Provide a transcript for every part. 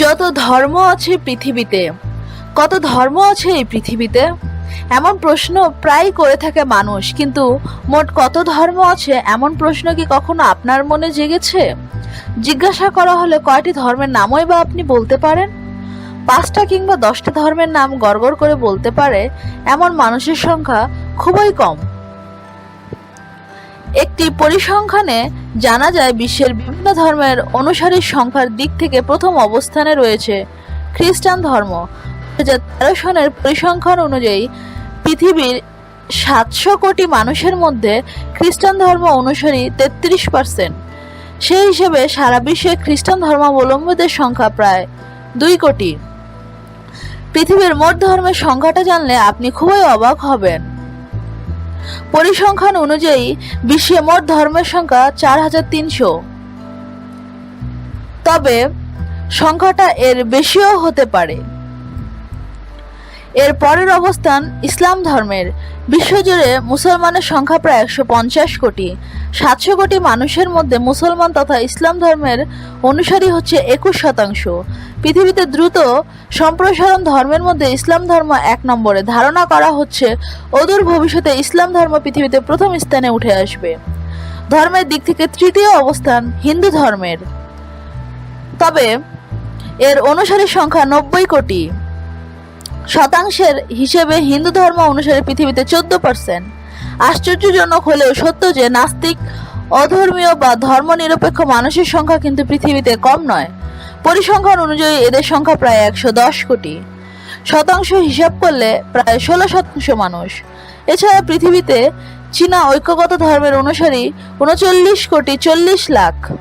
যত ধর্ম আছে পৃথিবীতে, কত ধর্ম আছে এই পৃথিবীতে? এমন প্রশ্ন প্রায় করে থাকে মানুষ, কিন্তু মোট কত ধর্ম আছে এমন প্রশ্ন কি কখনো আপনার মনে জেগেছে? জিজ্ঞাসা করা হলে কয়টি ধর্মের নামই বা আপনি বলতে পারেন? পাঁচটা কিংবা দশটা ধর্মের নাম গড়গড় করে বলতে পারে এমন মানুষের সংখ্যা খুবই কম। একটি পরিসংখ্যানে জানা যায় বিশ্বের বিভিন্ন ধর্মের অনুসারীর সংখ্যার দিক থেকে প্রথম অবস্থানে রয়েছে খ্রিস্টান ধর্ম। দু তেরো সনের পরিসংখ্যান অনুযায়ী পৃথিবীর সাতশো কোটি মানুষের মধ্যে খ্রিস্টান ধর্ম অনুসারী তেত্রিশ পার্সেন্ট। সেই হিসেবে সারা বিশ্বে খ্রিস্টান ধর্মাবলম্বীদের সংখ্যা প্রায় দুই কোটি। পৃথিবীর মোট ধর্মের সংখ্যাটা জানলে আপনি খুবই অবাক হবেন। পরিসংখ্যান অনুযায়ী বিশ্বে মোট ধর্মের সংখ্যা চার হাজার তিনশো। তবে সংখ্যাটা এর বেশিও হতে পারে। এর পরের অবস্থান ইসলাম ধর্মের। বিশ্বজুড়ে মুসলমানের সংখ্যা প্রায় একশো পঞ্চাশ কোটি। সাতশো কোটি মানুষের মধ্যে মুসলমান তথা ইসলাম ধর্মের অনুসারী হচ্ছে একুশ শতাংশ। পৃথিবীতে দ্রুত সম্প্রসারণ ধর্মের মধ্যে ইসলাম ধর্ম এক নম্বরে। ধারণা করা হচ্ছে, অদূর ভবিষ্যতে ইসলাম ধর্ম পৃথিবীতে প্রথম স্থানে উঠে আসবে। ধর্মের দিক থেকে তৃতীয় অবস্থান হিন্দু ধর্মের। তবে এর অনুসারী সংখ্যা নব্বই কোটি। শতাংশের হিসেবে হিন্দু ধর্ম অনুসারে পৃথিবীতে চোদ্দ পার্সেন্ট আশ্চর্যজনক হলেও সত্য যে নাস্তিক, অধর্মীয় বা ধর্মনিরপেক্ষ মানুষের সংখ্যা কিন্তু পৃথিবীতে কম নয়। পরিসংখ্যান অনুযায়ী এদের সংখ্যা প্রায় একশো দশ কোটি। শতাংশ হিসাব করলে প্রায় ষোলো শতাংশ মানুষ। এছাড়া পৃথিবীতে চীনা ঐক্যগত ধর্মের অনুসারী উনচল্লিশ কোটি চল্লিশ লাখ।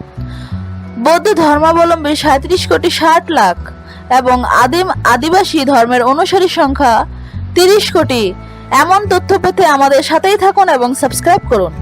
বৌদ্ধ ধর্মাবলম্বী সাঁত্রিশ কোটি ষাট লাখ। এবং আদিম আদিবাসী ধর্মের অনুসারী সংখ্যা তিরিশ কোটি। এমন তথ্য পেতে আমাদের সাথেই থাকুন এবং সাবস্ক্রাইব করুন।